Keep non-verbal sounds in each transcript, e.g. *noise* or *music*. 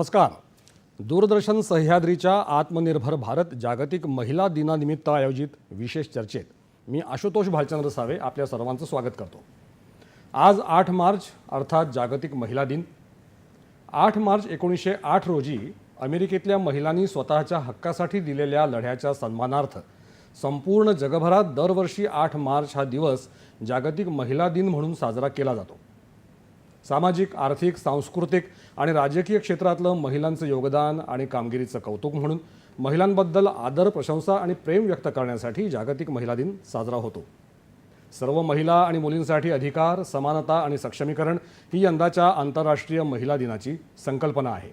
नमस्कार. दूरदर्शन सह्याद्रीच्या आत्मनिर्भर भारत जागतिक महिला दिनानिमित्त आयोजित विशेष चर्चेत मी आशुतोष भालचंद्र सावे आपल्या सर्वांचं स्वागत करतो. आज आठ मार्च अर्थात जागतिक महिला दिन. आठ मार्च एकोणीसशे आठ रोजी अमेरिकेतल्या महिलांनी स्वतःच्या हक्कासाठी दिलेल्या लढ्याच्या सन्मानार्थ संपूर्ण जगभरात दरवर्षी आठ मार्च हा दिवस जागतिक महिला दिन म्हणून साजरा केला जातो. सामाजिक आर्थिक सांस्कृतिक आणि राजकीय क्षेत्रातलं महिलांचं योगदान आणि कामगिरीचं कौतुक म्हणून महिलांबद्दल आदर प्रशंसा आणि प्रेम व्यक्त करण्यासाठी जागतिक महिला दिन साजरा होतो. सर्व महिला आणि मुलींसाठी अधिकार समानता आणि सक्षमीकरण ही यंदाच्या आंतरराष्ट्रीय महिला दिनाची संकल्पना आहे.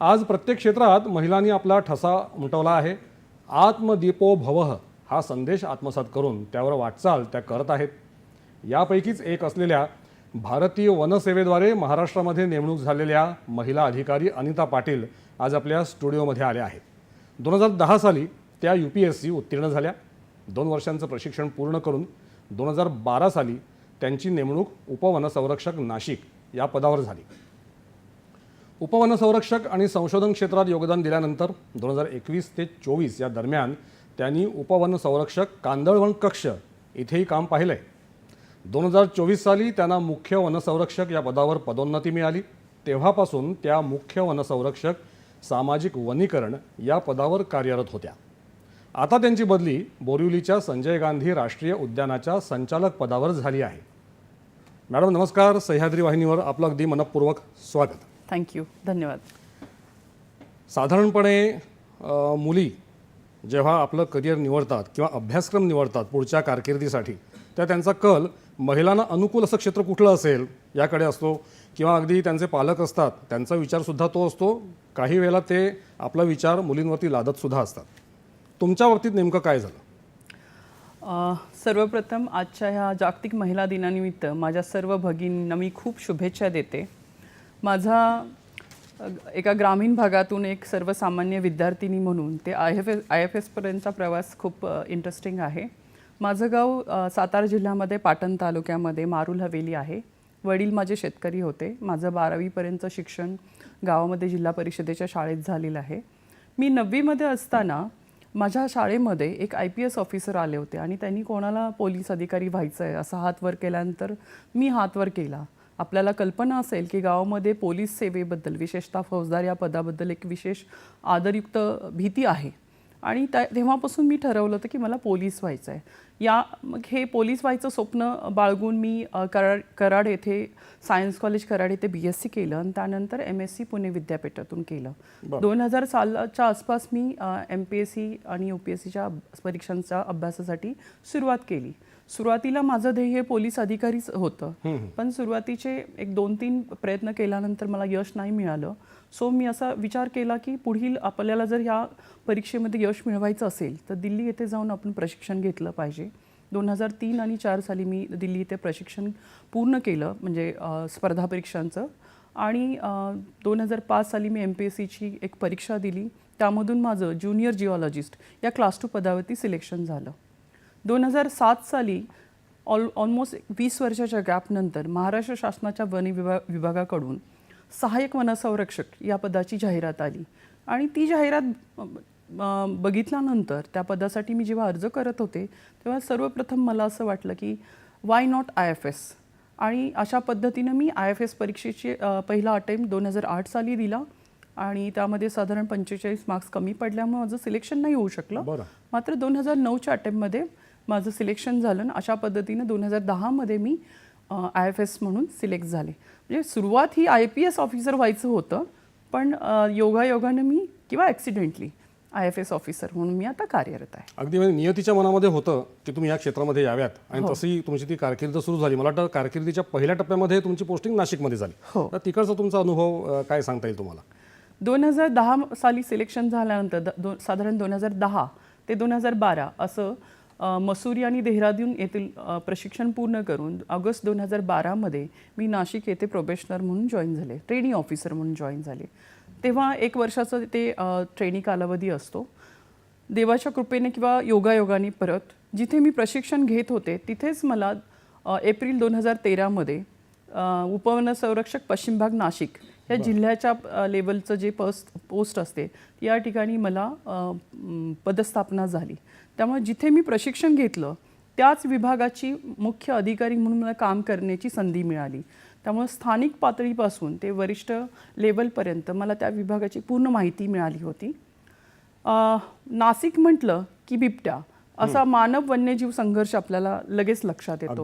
आज प्रत्येक क्षेत्रात महिलांनी आपला ठसा उमटवला आहे. आत्मदीपो भवः हा संदेश आत्मसात करून त्यावर वाटचाल त्या करत आहेत. यापैकीच एक असलेल्या भारतीय वनसेवेद्वारे महाराष्ट्रामध्ये नेमणूक झालेल्या महिला अधिकारी अनिता पाटील आज आपल्या स्टुडिओमध्ये आल्या आहेत. दोन हजार दहा साली त्या यू पी एस सी उत्तीर्ण झाल्या. दोन वर्षांचं प्रशिक्षण पूर्ण करून दोन हजार बारा साली त्यांची नेमणूक उपवनसंरक्षक नाशिक या पदावर झाली. उपवनसंरक्षक आणि संशोधन क्षेत्रात योगदान दिल्यानंतर दोन हजार एकवीस ते चोवीस या दरम्यान त्यांनी उपवनसंरक्षक कांदळवन कक्ष इथेही काम पाहिलं आहे दोन हजार चोवीस साली त्यांना मुख्य वनसंरक्षक या पदावर पदोन्नती मिळाली. तेव्हापासून त्या मुख्य वनसंरक्षक सामाजिक वनीकरण या पदावर कार्यरत होत्या. आता त्यांची बदली बोरिवलीच्या संजय गांधी राष्ट्रीय उद्यानाच्या संचालक पदावर झाली आहे. मॅडम नमस्कार. सह्याद्री वाहिनीवर आपलं अगदी मनपूर्वक स्वागत. थँक्यू धन्यवाद. साधारणपणे मुली जेव्हा आपलं करिअर निवडतात किंवा अभ्यासक्रम निवडतात पुढच्या कारकिर्दीसाठी तर त्यांचा कल महिलांना अनुकूल असं क्षेत्र कुठलं असेल याकडे असतो किंवा अगदी त्यांचे पालक असतात त्यांचा विचारसुद्धा तो असतो काही वेळेला ते आपला विचार मुलींवरती लादतसुद्धा असतात. तुमच्या बाबतीत नेमकं काय झालं? सर्वप्रथम आजच्या ह्या जागतिक महिला दिनानिमित्त माझ्या सर्व भगिनींना मी खूप शुभेच्छा देते. माझा एका ग्रामीण भागातून एक सर्वसामान्य विद्यार्थिनी म्हणून ते I F S I F एसपर्यंतचा प्रवास खूप इंटरेस्टिंग आहे. माझं गाव सातारा जिल्ह्यामध्ये पाटण तालुक्यामध्ये मारुल हवेली आहे. वडील माझे शेतकरी होते. माझं बारावीपर्यंतचं शिक्षण गावामध्ये जिल्हा परिषदेच्या शाळेत झालेलं आहे. मी नववीमध्ये असताना माझ्या शाळेमध्ये एक आय पी एस ऑफिसर आले होते आणि त्यांनी कोणाला पोलीस अधिकारी व्हायचं आहे असा हात वर केल्यानंतर मी हात वर केला. आपल्याला कल्पना असेल की गावामध्ये पोलीस सेवेबद्दल विशेषतः फौजदार या पदाबद्दल एक विशेष आदरयुक्त भीती आहे. आणि त्या तेव्हापासून मी ठरवलं होतं की मला पोलीस व्हायचं आहे. या मग हे पोलीस व्हायचं स्वप्न बाळगून मी कराड कराड येथे सायन्स कॉलेज कराड येथे बी एस सी केलं आणि त्यानंतर एम एस सी पुणे विद्यापीठातून केलं. दोन हजार सालाच्या आसपास मी एम पी एस सी आणि यू पी एस सीच्या परीक्षांच्या अभ्यासासाठी सुरुवात केली. सुरुवातीला माझं ध्येय हे पोलीस अधिकारीच होतं. पण सुरुवातीचे एक दोन तीन प्रयत्न केल्यानंतर मला यश नाही मिळालं. सो मी असा विचार केला की पुढील आपल्याला जर ह्या परीक्षेमध्ये यश मिळवायचं असेल तर दिल्ली येथे जाऊन आपण प्रशिक्षण घेतलं पाहिजे. दोन हजार तीन आणि चार साली मी दिल्ली येथे प्रशिक्षण पूर्ण केलं म्हणजे स्पर्धा परीक्षांचं. आणि दोन हजार पाच साली मी एम पी एस सीची एक परीक्षा दिली. त्यामधून माझं ज्युनियर जिओलॉजिस्ट या क्लास टू पदावरती सिलेक्शन झालं. दोन हजार सात साली ऑल ऑलमोस्ट वीस वर्षाच्या गॅपनंतर महाराष्ट्र शासनाच्या वन विभा विभागाकडून सहाय्यक वनसंरक्षक या पदाची जाहिरात आली. आणि ती जाहिरात बघितल्यानंतर त्या पदासाठी मी जेव्हा अर्ज करत होते तेव्हा सर्वप्रथम मला असं वाटलं की why not I F S आणि अशा पद्धतीनं मी आय एफ एस परीक्षेची पहिला अटेम्प्ट दोन हजार आठ साली दिला. आणि त्यामध्ये साधारण पंचेचाळीस मार्क्स कमी पडल्यामुळे माझं सिलेक्शन नाही होऊ शकलं. मात्र दोन हजार नऊच्या अटेम्प्टमध्ये माझं सिलेक्शन झालं अशा पद्धतीनं दोन हजार दहामध्ये मी आय एफ एस म्हणून सिलेक्ट झाले. म्हणजे सुरुवात ही आय पी एस ऑफिसर व्हायचं होतं पण योगायोगानं मी किंवा accidentally I F S officer म्हणून मी आता कार्यरत आहे. अगदी म्हणजे नियतीच्या मनामध्ये होतं की तुम्ही या क्षेत्रामध्ये याव्यात आणि तशी तुमची ती कारकीर्द सुरू झाली. मला वाटतं कारकिर्दीच्या पहिल्या टप्प्यामध्ये तुमची पोस्टिंग नाशिकमध्ये झाली. हो. तर तिकडचा तुमचा अनुभव काय सांगता येईल तुम्हाला? दोन हजार दहा साली सिलेक्शन झाल्यानंतर द- साधारण दोन हजार दहा ते दोन हजार बारा असं मसुरी आणि देहरादून येथील प्रशिक्षण पूर्ण करून ऑगस्ट दोन हजार बारामध्ये मी नाशिक येथे प्रोबेशनर म्हणून जॉईन झाले ट्रेनिंग ऑफिसर म्हणून जॉईन झाले. तेव्हा एक वर्षाचं ते ट्रेनिंग कालावधी असतो. देवाच्या कृपेने किंवा योगायोगाने परत जिथे मी प्रशिक्षण घेत होते तिथेच मला एप्रिल दोन हजार तेरामध्ये उपवन संरक्षक पश्चिम भाग नाशिक या जिल्ह्याच्या लेवलचं जे पोस्ट पोस्ट असते या ठिकाणी मला पदस्थापना झाली. त्यामुळे जिथे मी प्रशिक्षण घेतलं त्याच विभागाची मुख्य अधिकारी म्हणून मला काम करण्याची संधी मिळाली. त्यामुळे स्थानिक पातळीपासून ते वरिष्ठ लेवलपर्यंत मला त्या विभागाची पूर्ण माहिती मिळाली होती. अ, नाशिक म्हटलं की बिबट्या असा मानव वन्यजीव संघर्ष आपल्याला लगेच लक्षात येतो.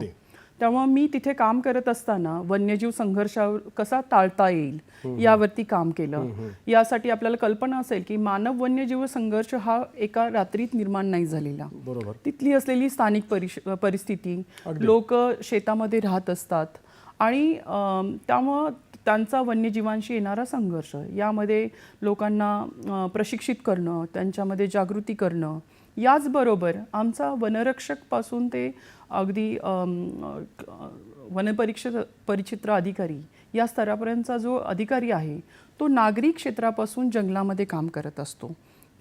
त्यामुळे मी तिथे काम करत असताना वन्यजीव संघर्षावर कसा टाळता येईल यावरती काम केलं. यासाठी आपल्याला कल्पना असेल की मानव वन्यजीव संघर्ष हा एका रात्रीत निर्माण नाही झालेला. बरोबर. तिथली असलेली स्थानिक परिस्थिती. लोक शेतामध्ये राहत असतात. आणि त्यामुळं त्यांचा वन्यजीवांशी येणारा संघर्ष यामध्ये लोकांना प्रशिक्षित करणं त्यांच्यामध्ये जागृती करणं याचबरोबर आमचा वनरक्षकपासून ते अगदी वनपरीक्ष परिचित्र अधिकारी या स्तरापर्यंतचा जो अधिकारी आहे तो नागरी क्षेत्रापासून जंगलामध्ये काम करत असतो.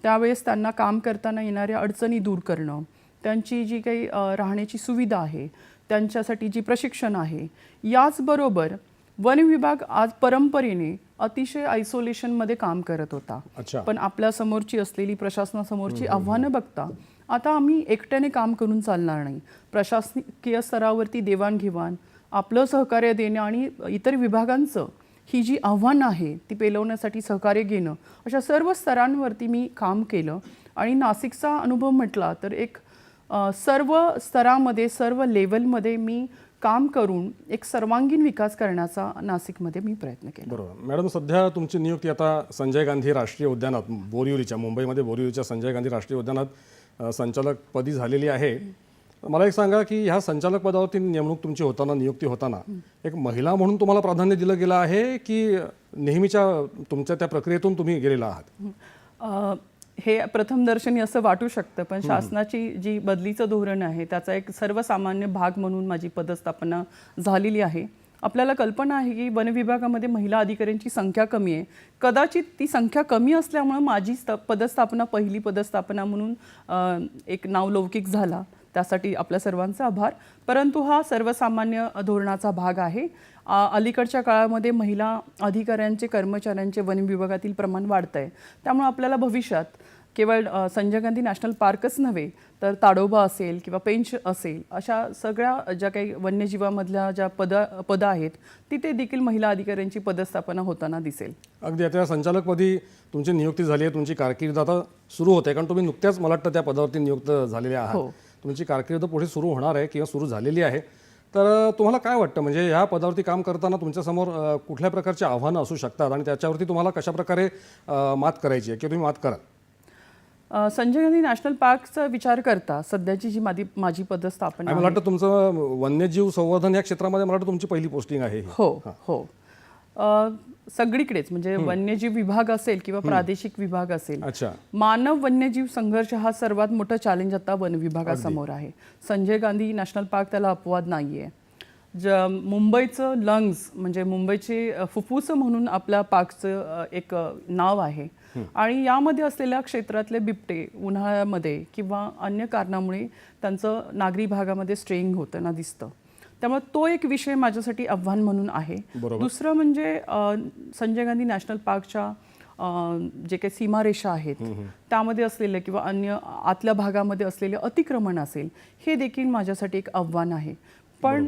त्यावेळेस त्यांना काम करताना येणाऱ्या अडचणी दूर करणं त्यांची जी काही राहण्याची सुविधा आहे त्यांच्यासाठी जी प्रशिक्षण आहे याचबरोबर वन विभाग आज परंपरेने अतिशय आयसोलेशनमध्ये काम करत होता. पण आपल्या समोरची असलेली प्रशासनासमोरची आव्हानं बघता आता आम्ही एकट्याने काम करून चालणार नाही. प्रशासकीय स्तरावरती देवाणघेवाण आपलं सहकार्य देणं आणि इतर विभागांचं ही जी आव्हानं आहे ती पेलवण्यासाठी सहकार्य घेणं अशा सर्व स्तरांवरती मी काम केलं. आणि नाशिकचा अनुभव म्हटला तर एक सर्व स्तरामध्ये सर्व लेवलमध्ये मी काम करून एक सर्वांगीण विकास करण्याचा नाशिकमध्ये मी प्रयत्न केला. बरोबर. मॅडम सध्या तुमची नियुक्ती आता संजय गांधी राष्ट्रीय उद्यानात बोरिवलीच्या मुंबईमध्ये बोरिवलीच्या संजय गांधी राष्ट्रीय उद्यानात संचालकपदी झालेली आहे. मला एक सांगा की ह्या संचालक पदावरती नेमणूक तुमची होताना नियुक्ती होताना एक महिला म्हणून तुम्हाला प्राधान्य दिलं गेलं आहे की नेहमीच्या तुमच्या त्या प्रक्रियेतून तुम्ही गेलेला आहात? हे प्रथमदर्शनी असं वाटू शकतं पण शासनाची जी बदलीचं धोरण आहे त्याचा एक सर्वसामान्य भाग म्हणून माझी पदस्थापना झालेली आहे. आपल्याला कल्पना आहे की वन विभागामध्ये महिला अधिकाऱ्यांची संख्या कमी आहे. कदाचित ती संख्या कमी असल्यामुळं माझी स्त- पदस्थापना पहिली पदस्थापना म्हणून एक नावलौकिक झाला. त्यासाठी आपल्या सर्वांचा आभार. परंतु हा सर्वसामान्य धोरणाचा भाग आहे. अलीकडच्या काळामध्ये महिला अधिकाऱ्यांचे कर्मचाऱ्यांचे वन विभागातील प्रमाण वाढतं आहे त्यामुळे आपल्याला भविष्यात केवळ संजय गांधी नॅशनल पार्कच नव्हे तर ताडोबा असेल किंवा पेंच असेल अशा सगळ्या ज्या काही वन्यजीवामधल्या ज्या पद पदं आहेत तिथे देखील महिला अधिकाऱ्यांची पदस्थापना होताना दिसेल. अगदी आता संचालकपदी तुमची नियुक्ती झाली आहे तुमची कारकीर्द आता सुरू होते कारण तुम्ही नुकत्याच मला वाटतं त्या पदावरती नियुक्त झालेले आहात. हो. तुमची कारकीर्द पुढे सुरू होणार आहे किंवा सुरू झालेली आहे. तर तुम्हाला काय वाटतं? म्हणजे ह्या पदावरती काम करताना तुमच्यासमोर कुठल्या प्रकारची आव्हानं असू शकतात आणि त्याच्यावरती तुम्हाला कशाप्रकारे मात करायची आहे? किंवा तुम्ही मात कराल? संजय गांधी नॅशनल पार्कचा विचार करता सध्याची जी माझी माझी पदस्थापना मला वाटतं तुमचं वन्यजीव संवर्धन या क्षेत्रामध्ये मला वाटतं तुमची पहिली पोस्टिंग आहे ही. हो सगळीकडेच म्हणजे वन्यजीव विभाग असेल किंवा प्रादेशिक विभाग असेल अच्छा. मानव वन्यजीव संघर्ष हा सर्वात मोठा चॅलेंज आता वन विभागासमोर आहे. संजय गांधी नॅशनल पार्क त्याला अपवाद नाहीये. ज मुंबईचं लंग्स म्हणजे मुंबईचे फुफ्फुस म्हणून आपल्या पार्कचं अ, एक नाव आहे. आणि यामध्ये असलेल्या क्षेत्रातले बिबटे उन्हाळ्यामध्ये किंवा अन्य कारणामुळे त्यांचं नागरी भागामध्ये स्ट्रेईंग होताना दिसतं. त्यामुळे तो एक विषय माझ्यासाठी आव्हान म्हणून आहे. दुसरं म्हणजे संजय गांधी नॅशनल पार्कच्या जे काही सीमारेषा आहेत त्यामध्ये असलेले किंवा अन्य आतल्या भागामध्ये असलेले अतिक्रमण असेल हे देखील माझ्यासाठी एक आव्हान आहे. पण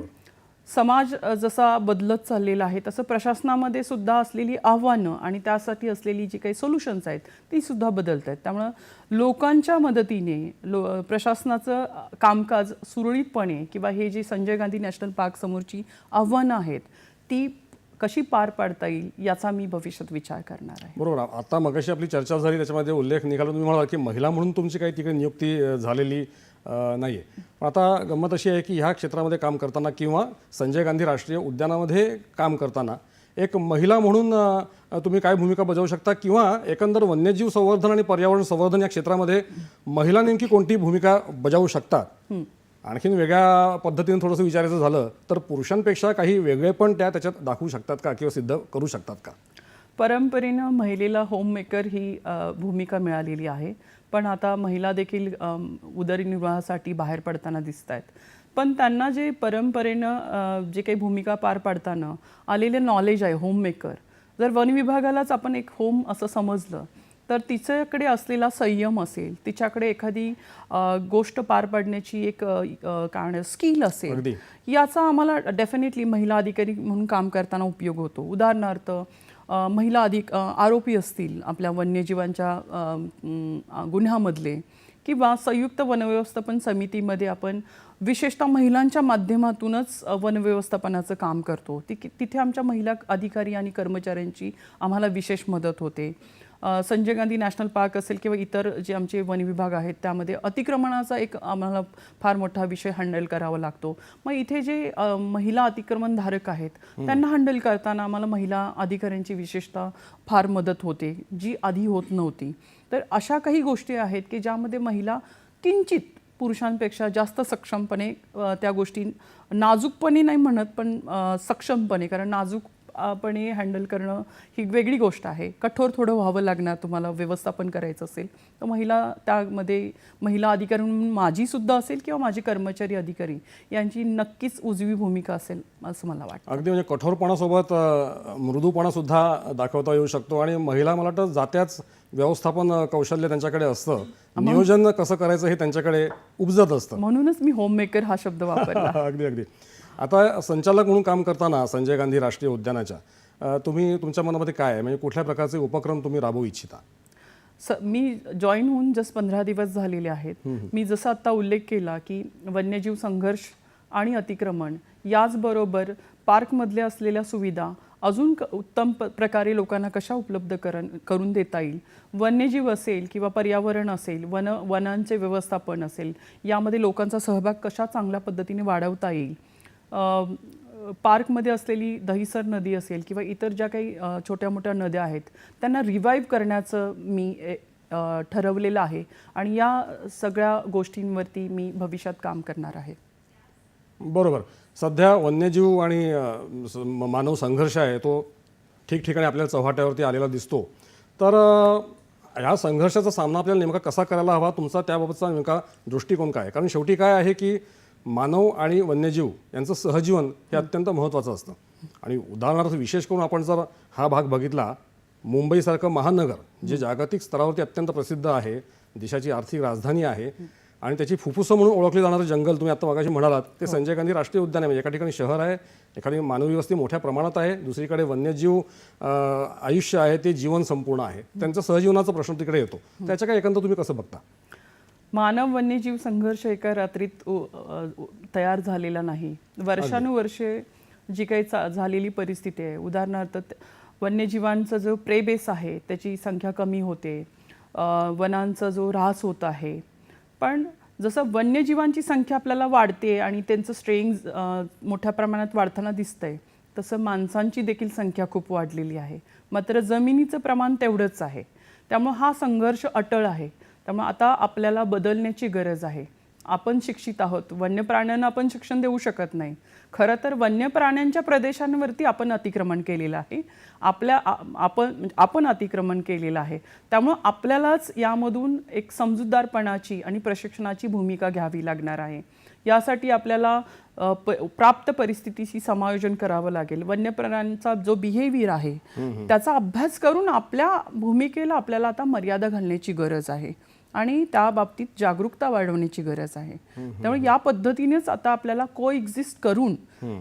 समाज जसा बदलत चाललेला आहे तसं प्रशासनामध्ये सुद्धा असलेली आव्हानं आणि त्यासाठी असलेली जी काही सोल्युशन्स आहेत ती सुद्धा बदलत आहेत. त्यामुळं लोकांच्या मदतीने लो प्रशासनाचं कामकाज सुरळीतपणे किंवा हे जे संजय गांधी नॅशनल पार्क समोरची आव्हानं आहेत ती कशी पार पाडता येईल याचा मी भविष्यात विचार करणार आहे. बरोबर. आता मगाशी आपली चर्चा झाली त्याच्यामध्ये उल्लेख निघाला. तुम्ही म्हणाला की महिला म्हणून तुमची काही तिकडे नियुक्ती झालेली नाही आहे पण आता गंमत अशी आहे की ह्या क्षेत्रामध्ये काम करताना किंवा संजय गांधी राष्ट्रीय उद्यानामध्ये काम करताना एक महिला म्हणून तुम्ही काय भूमिका बजावू शकता? किंवा एकंदर वन्यजीव संवर्धन आणि पर्यावरण संवर्धन या क्षेत्रामध्ये महिला नेमकी कोणती भूमिका बजावू शकतात? आणखीन वेगळ्या पद्धतीने थोडंसं विचारायचं झालं तर पुरुषांपेक्षा काही वेगळे पण त्या त्याच्यात दाखवू शकतात का किंवा सिद्ध करू शकतात का? परंपरेनं महिलेला होममेकर ही भूमिका मिळालेली आहे. पण आता महिला देखील उदरनिर्वाहासाठी बाहेर पडताना दिसत आहेत पण त्यांना जे परंपरेनं जे काही भूमिका पार पाडताना आलेले नॉलेज आहे होममेकर जर वन विभागालाच आपण एक होम असं समजलं तर तिच्याकडे असलेला संयम असेल तिच्याकडे एखादी गोष्ट पार पाडण्याची एक म्हणतात स्किल असेल. याचा आम्हाला डेफिनेटली महिला अधिकारी म्हणून काम करताना उपयोग होतो. उदाहरणार्थ महिला अधिक आरोपी असतील आपल्या वन्यजीवांच्या गुन्ह्यामधले किंवा संयुक्त वनव्यवस्थापन समितीमध्ये आपण विशेषतः महिलांच्या माध्यमातूनच वनव्यवस्थापनाचं काम करतो. ती तिथे आमच्या महिला अधिकारी आणि कर्मचाऱ्यांची आम्हाला विशेष मदत होते. संजय गांधी नॅशनल पार्क असेल किंवा इतर जे आमचे वन विभाग आहेत त्यामध्ये अतिक्रमणाचा एक आम्हाला फार मोठा विषय हँडल करावा लागतो. मग इथे जे महिला अतिक्रमणधारक आहेत त्यांना हँडल करताना आम्हाला महिला अधिकाऱ्यांची विशेषतः फार मदत होते जी आधी होत नव्हती. तर अशा काही गोष्टी आहेत की ज्यामध्ये महिला किंचित पुरुषांपेक्षा जास्त सक्षमपणे त्या गोष्टी नाजूकपणे नाही म्हणत पण सक्षमपणे कारण नाजूक पणे हँडल करणं ही वेगळी गोष्ट आहे. कठोर थोडं व्हावं लागणार तुम्हाला व्यवस्थापन करायचं असेल तर महिला त्यामध्ये महिला अधिकारी म्हणून माझी सुद्धा असेल किंवा माझे कर्मचारी अधिकारी यांची नक्कीच उजवी भूमिका असेल असं मला वाटतं. अगदी म्हणजे कठोरपणासोबत अ, मृदूपणा सुद्धा दाखवता येऊ शकतो आणि महिला मला वाटतं जात्याच व्यवस्थापन कौशल्य त्यांच्याकडे असतं. नियोजन कसं करायचं हे त्यांच्याकडे उपजत असतं. म्हणूनच मी होममेकर हा शब्द वापरला. *laughs* अगदी अगदी. आता संचालक म्हणून काम करताना संजय गांधी राष्ट्रीय उद्यानाच्या तुम्ही तुमच्या मनामध्ये काय आहे? म्हणजे कुठल्या प्रकारचे उपक्रम तुम्ही राबवू इच्छिता? स मी जॉईन होऊन जस्ट पंधरा दिवस झालेले आहेत. मी जसं आता उल्लेख केला की वन्यजीव संघर्ष आणि अतिक्रमण याचबरोबर पार्कमधल्या असलेल्या सुविधा अजून क- उत्तम प प्रकारे लोकांना कशा उपलब्ध करन करून देता येईल? वन्यजीव असेल किंवा पर्यावरण असेल वन वनांचे व्यवस्थापन असेल यामध्ये लोकांचा सहभाग कशा चांगल्या पद्धतीने वाढवता येईल? पार्कमध्ये असलेली दहिसर नदी असेल किंवा इतर ज्या काही छोट्या मोठ्या नद्या आहेत त्यांना रिवाईव्ह करण्याचं मी ए, ठरवलेलं आहे आणि या सगळ्या गोष्टींवरती मी भविष्यात काम करणार आहे. बरोबर. सध्या वन्यजीव आणि स- म- मानव संघर्ष आहे तो ठिकठिकाणी आपल्याला चव्हाट्यावरती आलेला दिसतो. तर या संघर्षाचा सामना आपल्याला नेमका कसा करायला हवा तुमचा त्याबाबतचा नेमका दृष्टिकोन काय आहे? कारण शेवटी काय आहे की मानव आणि वन्यजीव यांचं सहजीवन हे अत्यंत महत्त्वाचं असतं. आणि उदाहरणार्थ विशेष करून आपण जर हा भाग बघितला मुंबईसारखं महानगर जे जागतिक स्तरावरती अत्यंत प्रसिद्ध आहे देशाची आर्थिक राजधानी आहे आणि त्याची फुफ्फुसं म्हणून ओळखले जाणारं जंगल तुम्ही आता मगाशी म्हणालात ते संजय गांधी राष्ट्रीय उद्यान आहे. म्हणजे एका ठिकाणी शहर आहे एखादी मानवी वस्ती मोठ्या प्रमाणात आहे दुसरीकडे वन्यजीव आयुष्य आहे ते जीवन संपूर्ण आहे. त्यांचं सहजीवनाचा प्रश्न तिकडे येतो. त्याच्या काय एकंदर तुम्ही कसं बघता? मानव वन्यजीव संघर्ष एका रात्रीत तयार झालेला नाही. वर्षानुवर्षे जी काही चा- झालेली परिस्थिती आहे उदाहरणार्थ वन्यजीवांचा जो प्रेबेस आहे त्याची संख्या कमी होते. वनांचा जो ऱ्हास होत आहे. पण जसं वन्यजीवांची संख्या आपल्याला वाढते आणि त्यांचं स्ट्रेईंग मोठ्या प्रमाणात वाढताना दिसतंय तसं माणसांची देखील संख्या खूप वाढलेली आहे. मात्र जमिनीचं प्रमाण तेवढंच आहे. त्यामुळं हा संघर्ष अटळ आहे. त्यामुळे आता आपल्याला बदलण्याची गरज आहे. आपण शिक्षित आहोत. वन्य प्राण्यांना आपण शिक्षण देऊ शकत नाही. खरं तर वन्य प्राण्यांच्या प्रदेशांवरती आपण अतिक्रमण केलेलं आहे. आपल्या आपण म्हणजे आपण अतिक्रमण केलेलं आहे. त्यामुळं आपल्यालाच यामधून एक समजूतदारपणाची आणि प्रशिक्षणाची भूमिका घ्यावी लागणार आहे. यासाठी आपल्याला प प्राप्त परिस्थितीशी समायोजन करावं लागेल. वन्य प्राण्यांचा जो बिहेवियर आहे त्याचा अभ्यास करून आपल्या भूमिकेला आपल्याला आता मर्यादा घालण्याची गरज आहे. आणि त्या बाबतीत जागरूकता वाढवण्याची गरज आहे. त्यामुळे या पद्धतीनेच आता आपल्याला को एक्झिस्ट करून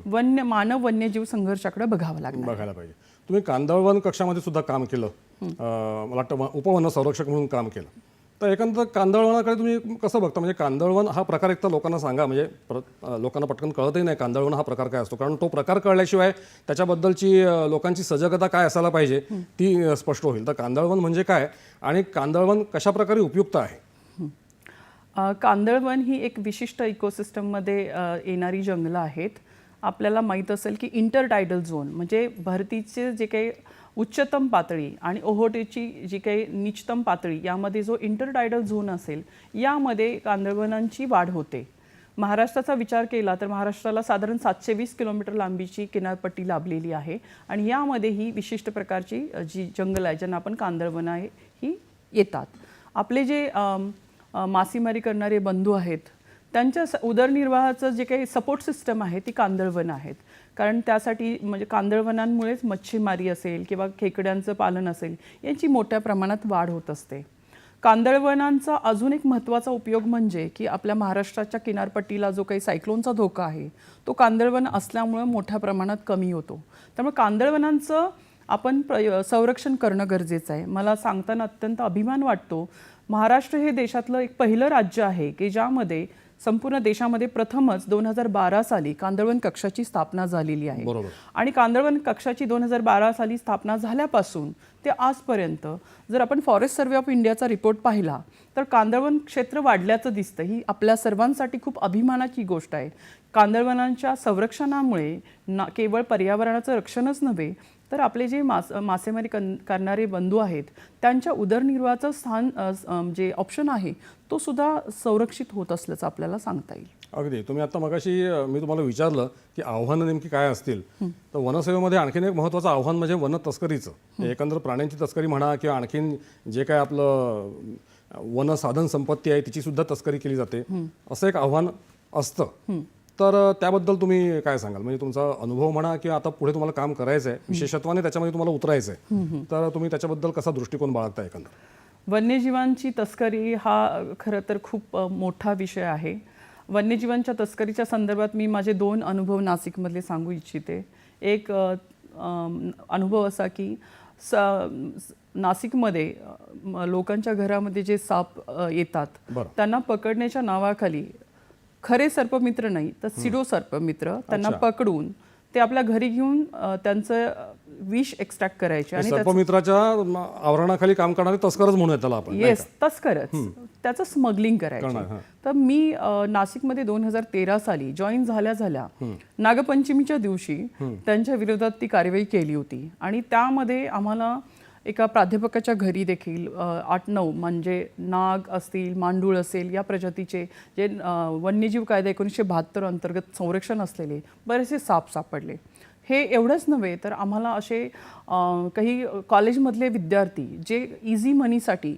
वन्य मानव वन्यजीव संघर्षाकडे बघावं लागणार. बघायला पाहिजे. तुम्ही कांदळवन कक्षामध्ये सुद्धा काम केलं. मला वाटतं उपवन संरक्षक म्हणून काम केलं. तर एकंदर कांदळवनाकडे तुम्ही कसं बघता? म्हणजे कांदळवन हा प्रकार एक तर लोकांना सांगा. म्हणजे परत लोकांना पटकन कळतही नाही कांदळवन हा प्रकार काय असतो. कारण तो प्रकार कळल्याशिवाय त्याच्याबद्दलची लोकांची सजगता काय असायला पाहिजे ती स्पष्ट होईल. तर कांदळवन म्हणजे काय? आणि कांदळवन कशा प्रकारे उपयुक्त आहे? कांदळवन ही एक विशिष्ट इकोसिस्टममध्ये येणारी जंगलं आहेत. आपल्याला माहीत असेल की इंटरटायडल झोन म्हणजे भरतीचे जे काही उच्चतम पातळी आणि ओहोटेची जी काही निचतम पातळी यामध्ये जो इंटरटायडल झोन असेल यामध्ये कांदळवनांची वाढ होते. महाराष्ट्राचा विचार केला तर महाराष्ट्राला साधारण सातशे वीस किलोमीटर लांबीची किनारपट्टी लाभलेली आहे आणि यामध्ये ही विशिष्ट प्रकारची जी जंगल आहे ज्यांना आपण कांदळवन आहे ही येतात. आपले जे मासेमारी करणारे बंधू आहेत त्यांच्या उदरनिर्वाहाचं जे काही सपोर्ट सिस्टम आहे ती कांदळवन आहेत. कारण त्यासाठी म्हणजे कांदळवनांमुळेच मच्छीमारी असेल किंवा खेकड्यांचं पालन असेल यांची मोठ्या प्रमाणात वाढ होत असते. कांदळवनांचा अजून एक महत्त्वाचा उपयोग म्हणजे की आपल्या महाराष्ट्राच्या किनारपट्टीला जो काही सायक्लोनचा धोका आहे तो कांदळवन असल्यामुळं मोठ्या प्रमाणात कमी होतो. त्यामुळे कांदळवनांचं आपण प्र संरक्षण करणं गरजेचं आहे. मला सांगताना अत्यंत अभिमान वाटतो. महाराष्ट्र हे देशातलं एक पहिलं राज्य आहे की ज्यामध्ये संपूर्ण देशामध्ये प्रथमच दोन हजार बारा साली कांदळवन कक्षाची स्थापना झालेली आहे. आणि कांदळवन कक्षाची दोन हजार बारा साली स्थापना झाल्यापासून ते आजपर्यंत जर आपण फॉरेस्ट सर्वे ऑफ इंडियाचा रिपोर्ट पाहिला तर कांदळवन क्षेत्र वाढल्याचं दिसतं. ही आपल्या सर्वांसाठी खूप अभिमानाची गोष्ट आहे. कांदळवनांच्या संरक्षणामुळे ना केवळ पर्यावरणाचं रक्षणच नव्हे तर आपले जे मास मासेमारी कन करणारे बंधू आहेत त्यांच्या उदरनिर्वाहाचं स्थान जे ऑप्शन आहे तो सुद्धा संरक्षित होत असल्याचं आपल्याला सांगता येईल. अगदी. तुम्ही आता मगाशी मी तुम्हाला विचारलं की आव्हानं नेमकी काय असतील? तर वनसेवेमध्ये आणखीन एक महत्त्वाचं आव्हान म्हणजे वन तस्करीचं एकंदर प्राण्यांची तस्करी म्हणा किंवा आणखीन जे काय आपलं वन साधन संपत्ती आहे तिची सुद्धा तस्करी केली जाते. असं एक आव्हान असतं. तर त्याबद्दल तुम्ही काय सांगाल? म्हणजे तुमचा अनुभव म्हणा किंवा आता पुढे तुम्हाला काम करायचं आहे विशेषत्वाने त्याच्यामध्ये तुम्हाला उतरायचं आहे तर तुम्ही त्याच्याबद्दल कसा दृष्टिकोन बाळगता एकंदर? वन्यजीवांची तस्करी हा खरं तर खूप मोठा विषय आहे. वन्यजीवांच्या तस्करीच्या संदर्भात मी माझे दोन अनुभव नाशिकमधले सांगू इच्छिते. एक अनुभव असा की स नाशिकमध्ये लोकांच्या घरामध्ये जे साप येतात. त्यांना पकडण्याच्या नावाखाली खरे सर्पमित्र नाही तर सिडो सर्पमित्र त्यांना पकडून ते आपल्या घरी घेऊन त्यांचं विष एक्स्ट्रॅक्ट करायचे आणि सर्पमित्राच्या आवरणाखाली काम करणारे तस्करच म्हणूयात त्याला आपण येस तस्करच. त्याचं स्मगलिंग करायचं. तर मी नाशिकमध्ये दोन हजार तेरा साली जॉईन झाल्या झाल्या नागपंचमीच्या दिवशी त्यांच्या विरोधात ती कारवाई केली होती आणि त्यामध्ये आम्हाला एका प्राध्यापकाच्या घरी देखील आठ नऊ म्हणजे नाग असतील मांडूळ असेल या प्रजातीचे जे वन्यजीव कायदा एकोणीसशे बहात्तर अंतर्गत संरक्षण असलेले बरेचसे साप सापडले. हे एवढंच नव्हे तर आम्हाला असे काही कॉलेजमधले विद्यार्थी जे इझी मनीसाठी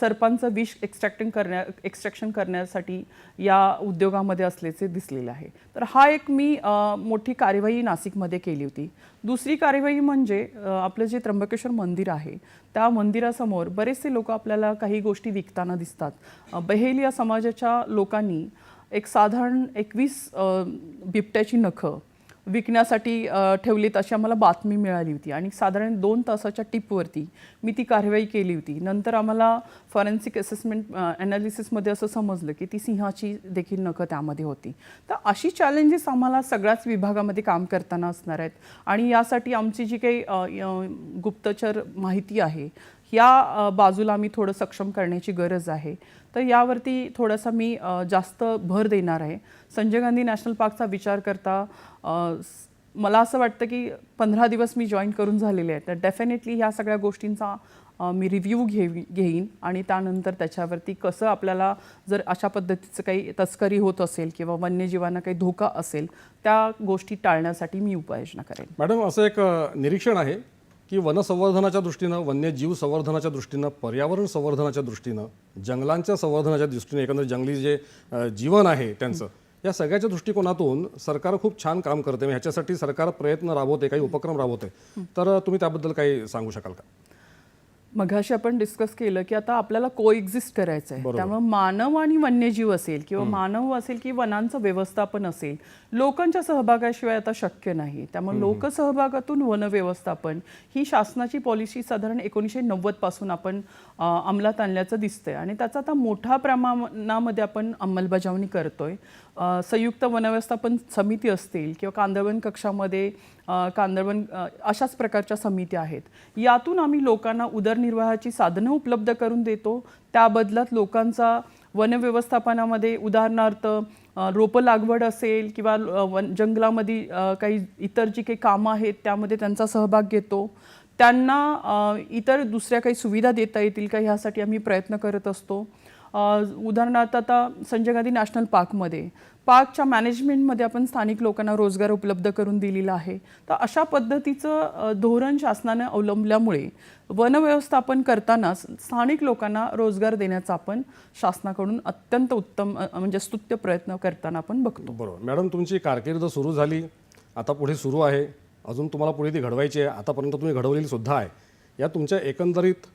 सरपंच विष एक्स्ट्रॅक्टिंग करण्या एक्स्ट्रॅक्शन करण्यासाठी या उद्योगामध्ये असल्याचे दिसलेले आहे. तर हा एक मी मोठी कार्यवाही नाशिकमध्ये केली होती. दुसरी कार्यवाही म्हणजे आपलं जे त्र्यंबकेश्वर मंदिर आहे त्या मंदिरासमोर बरेचसे लोक आपल्याला काही गोष्टी विकताना दिसतात. बहेल या समाजाच्या लोकांनी एक साधारण एकवीस बिबट्याची नखं विकण्यासाठी ठेवलीत अशी आम्हाला बातमी मिळाली होती. आणि साधारण दोन तासाच्या टिपवरती मी ती कारवाई केली होती. नंतर आम्हाला फॉरेन्सिक असेसमेंट ॲनालिसिसमध्ये असं समजलं की ती सिंहाची देखील नखं त्यामध्ये होती. तर अशी चॅलेंजेस आम्हाला सगळ्याच विभागामध्ये काम करताना असणार आहेत. आणि यासाठी आमची जी काही गुप्तचर माहिती आहे या बाजूला मी थोडं सक्षम करण्याची गरज आहे. तर यावरती थोडासा मी जास्त भर देणार आहे. संजय गांधी नॅशनल पार्कचा विचार करता मला असं वाटतं की पंधरा दिवस मी जॉईन करून झालेले आहे तर डेफिनेटली ह्या सगळ्या गोष्टींचा मी रिव्ह्यू घे घेईन आणि त्यानंतर त्याच्यावरती कसं आपल्याला जर अशा पद्धतीचं काही तस्करी होत असेल किंवा वन्यजीवांना काही धोका असेल त्या गोष्टी टाळण्यासाठी मी उपाययोजना करेन. मॅडम असं एक निरीक्षण आहे. की वनसंवर्धनाच्या दृष्टीनं वन्यजीव संवर्धनाच्या दृष्टीनं पर्यावरण संवर्धनाच्या दृष्टीनं जंगलांच्या संवर्धनाच्या दृष्टीनं एकंदर जंगली जे जीवन आहे त्यांचं या सगळ्याच्या दृष्टिकोनातून सरकार खूप छान काम करते. ह्याच्यासाठी सरकार प्रयत्न राबवते काही उपक्रम राबवते. तर तुम्ही त्याबद्दल काही सांगू शकाल का? मघाशी आपण डिस्कस केलं की आता आपल्याला को एक्झिस्ट करायचं आहे त्यामुळे मानव आणि वन्यजीव असेल किंवा मानव असेल की वनांचं व्यवस्थापन असेल लोकांच्या सहभागाशिवाय आता शक्य नाही. त्यामुळे लोकसहभागातून वन व्यवस्थापन ही शासनाची पॉलिसी साधारण एकोणीसशे नव्वदपासून आपण अंमलात आणल्याचं दिसतंय. आणि त्याचा आता मोठ्या प्रमाणामध्ये आपण अंमलबजावणी करतोय. संयुक्त वनव्यवस्थापन समिती असतील किंवा कांदळवन कक्षामध्ये कांदळवन अशाच प्रकारच्या समिती आहेत. यातून आम्ही लोकांना उदरनिर्वाहाची साधनं उपलब्ध करून देतो. त्या बदल्यात लोकांचा वनव्यवस्थापनामध्ये उदाहरणार्थ रोपं लागवड असेल किंवा वन जंगलामध्ये काही इतर जी काही कामं आहेत त्यामध्ये त्यांचा सहभाग घेतो. त्यांना इतर दुसऱ्या काही सुविधा देता येतील का ह्यासाठी आम्ही प्रयत्न करत असतो. उदाहरणार्थ आता संजय गांधी नॅशनल पार्कमध्ये. पार्कच्या मॅनेजमेंटमध्ये आपण स्थानिक लोकांना रोजगार उपलब्ध करून दिलेला आहे. तर अशा पद्धतीचं धोरण शासनाने अवलंबल्यामुळे वनव्यवस्थापन करताना स्थानिक लोकांना रोजगार देण्याचा आपण शासनाकडून अत्यंत उत्तम म्हणजे स्तुत्य प्रयत्न करताना आपण बघतो. बरोबर. मॅडम तुमची कारकीर्द सुरू झाली. आता पुढे सुरू आहे. अजून तुम्हाला पुढे ती घडवायची आहे. आतापर्यंत तुम्ही घडवलेली सुद्धा आहे. या तुमच्या एकंदरीत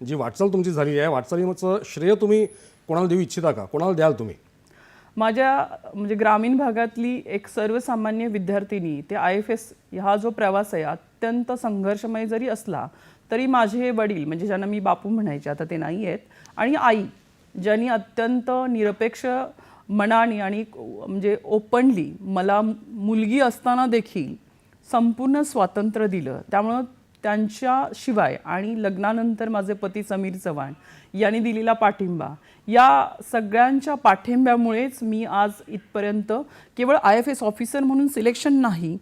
जी वाटचाल तुमची झाली आहे वाटचालीचं श्रेय तुम्ही कोणाला देऊ इच्छिता का? कोणाला द्याल तुम्ही? माझ्या म्हणजे ग्रामीण भागातली एक सर्वसामान्य विद्यार्थिनी ते आय एफ एस हा जो प्रवास आहे अत्यंत संघर्षमय जरी असला तरी माझे वडील म्हणजे ज्यांना मी बापू म्हणायचे आता ते नाही आहेत आणि आई ज्यांनी अत्यंत निरपेक्ष मनाने आणि म्हणजे ओपनली मला मुलगी असताना देखील संपूर्ण स्वातंत्र्य दिलं. त्यामुळं त्यांच्याशिवाय आणि लग्नानंतर माझे पती समीर चव्हाण यांनी दिलेला पाठिंबा. या सगळ्यांच्या पाठिंब्यामुळेच मी आज इथपर्यंत केवळ आय एफ एस ऑफिसर म्हणून सिलेक्शन नाही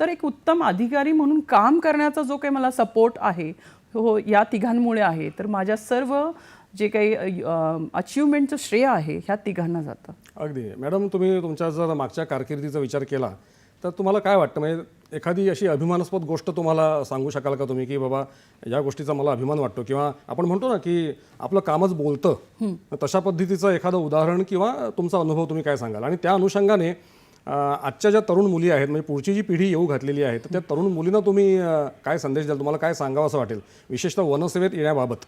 तर एक उत्तम अधिकारी म्हणून काम करण्याचा जो काही मला सपोर्ट आहे हो या तिघांमुळे आहे. तर माझ्या सर्व जे काही अचिव्हमेंटचं श्रेय आहे ह्या तिघांना जातं. अगदी. मॅडम तुम्ही तुमच्या जर मागच्या कारकिर्दीचा विचार केला तर तुम्हाला काय वाटतं? म्हणजे एखादी अशी अभिमानास्पद गोष्ट तुम्हाला सांगू शकाल का तुम्ही की बाबा या गोष्टीचा मला अभिमान वाटतो? किंवा आपण म्हणतो ना की आपलं कामच बोलतं. तशा पद्धतीचं एखादं उदाहरण किंवा तुमचा अनुभव तुम्ही काय सांगाल? आणि त्या अनुषंगाने आजच्या ज्या तरुण मुली आहेत म्हणजे पुढची जी पिढी येऊ घातलेली आहे तर त्या तरुण मुलींना तुम्ही काय संदेश द्याल? तुम्हाला काय सांगावं असं वाटेल? विशेषतः वनसेवेत येण्याबाबत.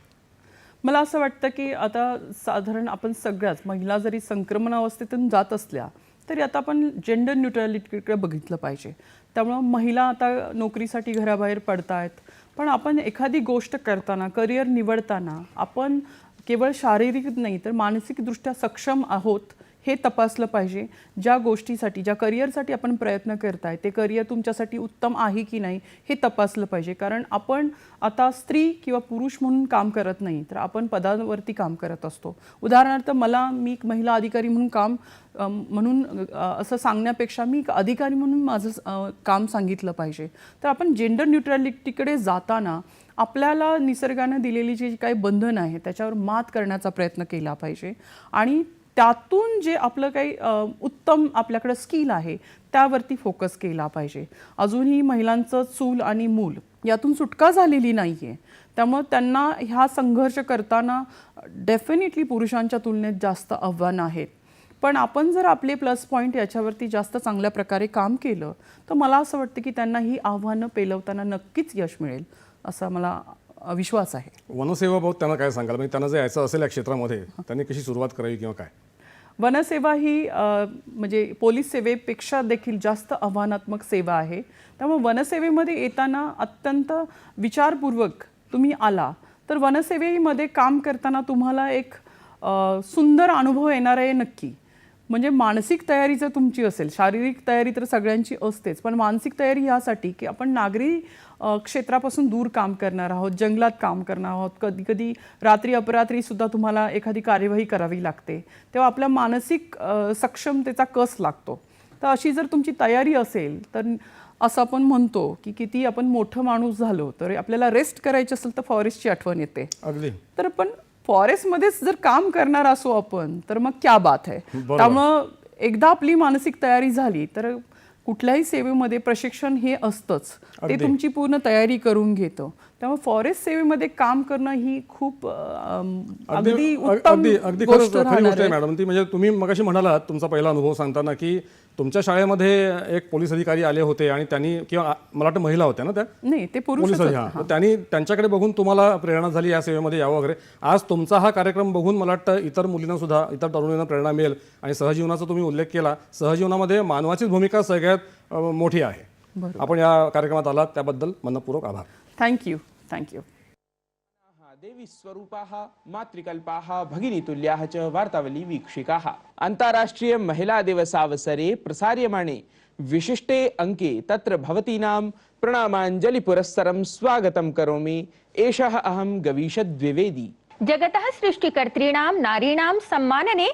मला असं वाटतं की आता साधारण आपण सगळ्याच महिला जरी संक्रमण अवस्थेतून जात असल्या तरी आता आपण जेंडर न्यूट्रॅलिटीकडे बघितलं पाहिजे. त्यामुळं महिला आता नोकरीसाठी घराबाहेर पडतायत. पण आपण एखादी गोष्ट करताना करिअर निवडताना आपण केवळ शारीरिक नाही तर मानसिकदृष्ट्या सक्षम आहोत. हे तपासलं पाहिजे ज्या गोष्टीसाठी ज्या करिअरसाठी आपण प्रयत्न करताय ते करिअर तुमच्यासाठी उत्तम आहे की नाही हे तपासलं पाहिजे. कारण आपण आता स्त्री किंवा पुरुष म्हणून काम करत नाही तर आपण पदावरती काम करत असतो. उदाहरणार्थ मला मी एक महिला अधिकारी म्हणून काम म्हणून असं सांगण्यापेक्षा मी एक अधिकारी म्हणून माझं काम सांगितलं पाहिजे. तर आपण जेंडर न्यूट्रॅलिटीकडे जाताना आपल्याला निसर्गानं दिलेली जी काही बंधन आहे त्याच्यावर मात करण्याचा प्रयत्न केला पाहिजे. आणि त्यातून जे आपलं काही उत्तम आपल्याकडं स्किल आहे त्यावरती फोकस केला पाहिजे. अजूनही महिलांचं चूल आणि मूल यातून सुटका झालेली नाही आहे त्यामुळं त्यांना ह्या संघर्ष करताना डेफिनेटली पुरुषांच्या तुलनेत जास्त आव्हानं आहेत. पण आपण जर आपले प्लस पॉईंट याच्यावरती जास्त चांगल्या प्रकारे काम केलं तर मला असं वाटतं की त्यांना ही आव्हानं पेलवताना नक्कीच यश मिळेल असा मला विश्वास आहे. वनसेवाबाबत त्यांना काय सांगाल? म्हणजे त्यांना जर यायचं असेल या क्षेत्रामध्ये त्यांनी कशी सुरुवात करावी किंवा काय? वनसेवा ही म्हणजे पोलीस सेवेपेक्षा देखील जास्त आव्हानात्मक सेवा आहे. त्यामुळे वनसेवेमध्ये येताना अत्यंत विचारपूर्वक तुम्ही आला तर वनसेवेमध्ये काम करताना तुम्हाला एक सुंदर अनुभव येणार आहे नक्की. म्हणजे मानसिक तयारी जर तुमची असेल शारीरिक तयारी तर सगळ्यांची असतेच पण मानसिक तयारी यासाठी की आपण नागरी क्षेत्रापासून दूर काम करणार आहोत जंगलात काम करणार आहोत कधी कधी रात्री अपरात्री सुद्धा तुम्हाला एखादी कार्यवाही करावी लागते तेव्हा आपल्या मानसिक सक्षमतेचा कस लागतो. तर अशी जर तुमची तयारी असेल तर असं आपण म्हणतो की किती आपण मोठं माणूस झालो तर आपल्याला रेस्ट करायची असेल तर फॉरेस्टची आठवण येते. अगदी. तर पण फॉरेस्टमध्येच जर काम करणार असो आपण तर मग क्या बात आहे. त्यामुळं एकदा आपली मानसिक तयारी झाली तर कुठल्याही सेवेमध्ये प्रशिक्षण हे असतंच ते. तुमची पूर्ण तयारी करून घेतं त्यामुळे फॉरेस्ट सेवेमध्ये काम करणं ही खूप अगदी उत्तम अगदी अगदी गोष्ट आहे. मॅडम. ती म्हणजे तुम्ही मगाशी म्हणालात तुमचा पहिला अनुभव सांगताना की तुमच्या शाळेमध्ये एक पोलीस अधिकारी आले होते आणि त्यांनी किंवा मला वाटतं महिला होत्या ना त्या? नाही ते पुरुष पोलीस हा. त्यांनी त्यांच्याकडे बघून तुम्हाला प्रेरणा झाली या सेवेमध्ये यावं वगैरे. आज तुमचा हा कार्यक्रम बघून मला वाटतं इतर मुलींना सुद्धा इतर तरुणींना प्रेरणा मिळेल. आणि सहजीवनाचा तुम्ही उल्लेख केला. सहजीवनामध्ये मानवाचीच भूमिका सगळ्यात मोठी आहे. आपण या कार्यक्रमात आलात. त्याबद्दल मनपूर्वक आभार. थँक्यू थँक्यू देवी स्वरूपाः मातृकल्पाः भगिनीतुल्याः च वार्तावली वीक्षिकाः। अन्ताराष्ट्रिय महिला दिवसावसरे प्रसार्यमाणे विशिष्टे अङ्के तत्र भवतीनां प्रणामाञ्जलिपुरस्सरं स्वागतं करोमि। एषः अहं गवीश द्विवेदी जगतः सृष्टिकर्तॄणां नारीणां सम्मानने